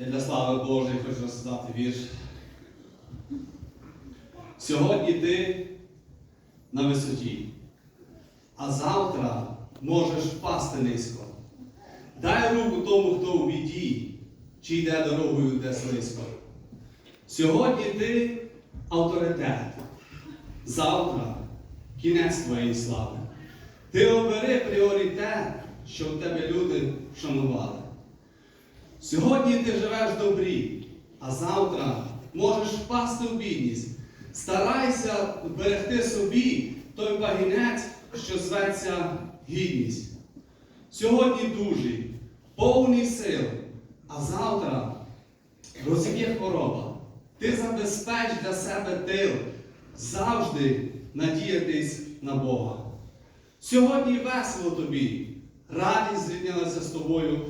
Я для слави Божої хочу розказати вірш. Сьогодні ти на висоті, а завтра можеш впасти низько. Дай руку тому, хто у біді, чи йде дорогою, де слизько. Сьогодні ти авторитет, завтра кінець твоєї слави. Ти обери пріоритет, щоб тебе люди шанували. Сьогодні ти живеш добрі, а завтра можеш впасти в бідність. Старайся берегти собі той багінець, що зветься гідність. Сьогодні дужий, повний сил, а завтра розіб'є хвороба. Ти забезпеч для себе тил, завжди надіятись на Бога. Сьогодні весело тобі, радість зрівнялася з тобою.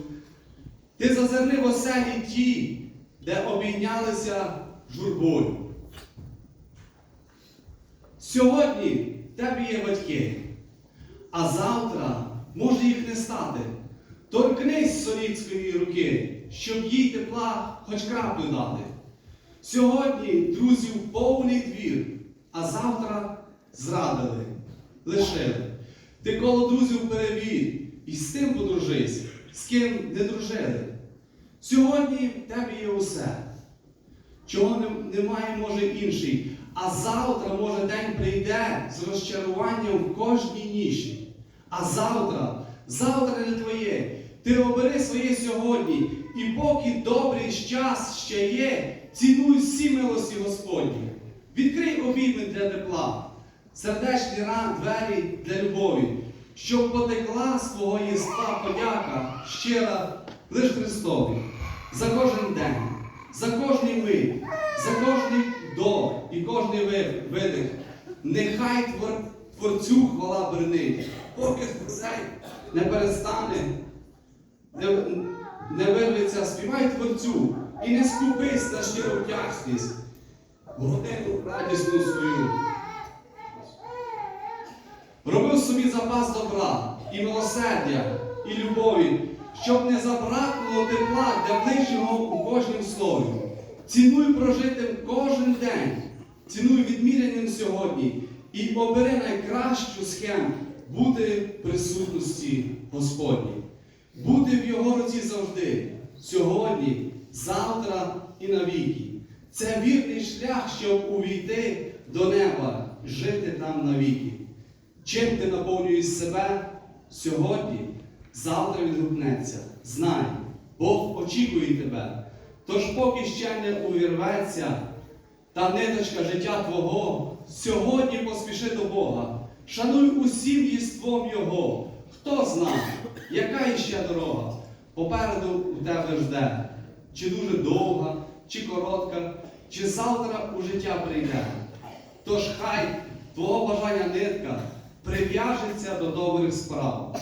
Ти зазирни в оселі ті, де обійнялися журбою. Сьогодні в тебе є батьки, а завтра може їх не стати. Торкнись солідської руки, щоб їй тепла хоч краплю дати. Сьогодні друзів повний двір, а завтра зрадили, лишили. Ти коло друзів перевір і з тим подружись, з ким не дружили. Сьогодні в тебе є усе, чого немає, може, інший. А завтра, може, день прийде з розчаруванням в кожній ніші. А завтра, завтра не твоє. Ти обери своє сьогодні, і поки добрий час ще є, цінуй всі милості Господні. Відкрий обійми для тепла, сердечні ран двері для любові, щоб потекла з твого єства подяка щира лиш Христові. За кожен день, за кожний мить, за кожний вдох і кожний ви- видих. Нехай твор, творцю хвала бренить, поки цей не перестане, не, не вирветься, співай творцю і не скупись на щиру вдячність, годину радісну свою. Робив собі запас добра і милосердя, і любові, щоб не забракло тепла для ближнього у кожнім слові. Цінуй прожитим кожен день, цінуй відміряним сьогодні і обери найкращу схему бути в присутності Господній. Бути в Його руці завжди, сьогодні, завтра і навіки. Це вірний шлях, щоб увійти до неба, жити там навіки. Чим ти наповнюєш себе сьогодні, завтра відгукнеться. Знай, Бог очікує тебе. Тож, поки ще не увірветься та ниточка життя Твого, сьогодні поспіши до Бога. Шануй усім єством Його. Хто знає, яка іще дорога попереду у тебе жде, чи дуже довга, чи коротка, чи завтра у життя прийде. Тож хай твого бажання нитка прив'яжеться до добрих справ,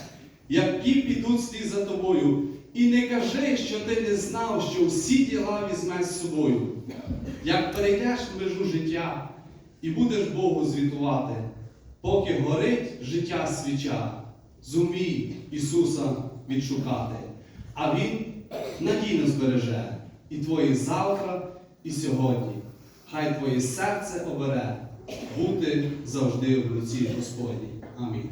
які підуть слід за тобою. І не кажи, що ти не знав, що всі діла візьмеш з собою. Як перейдеш межу життя і будеш Богу звітувати, поки горить життя свіча, зумій Ісуса відшукати, а Він надійно збереже і твої завтра, і сьогодні. Хай твоє серце обере бути завжди в руці Господній. Амінь.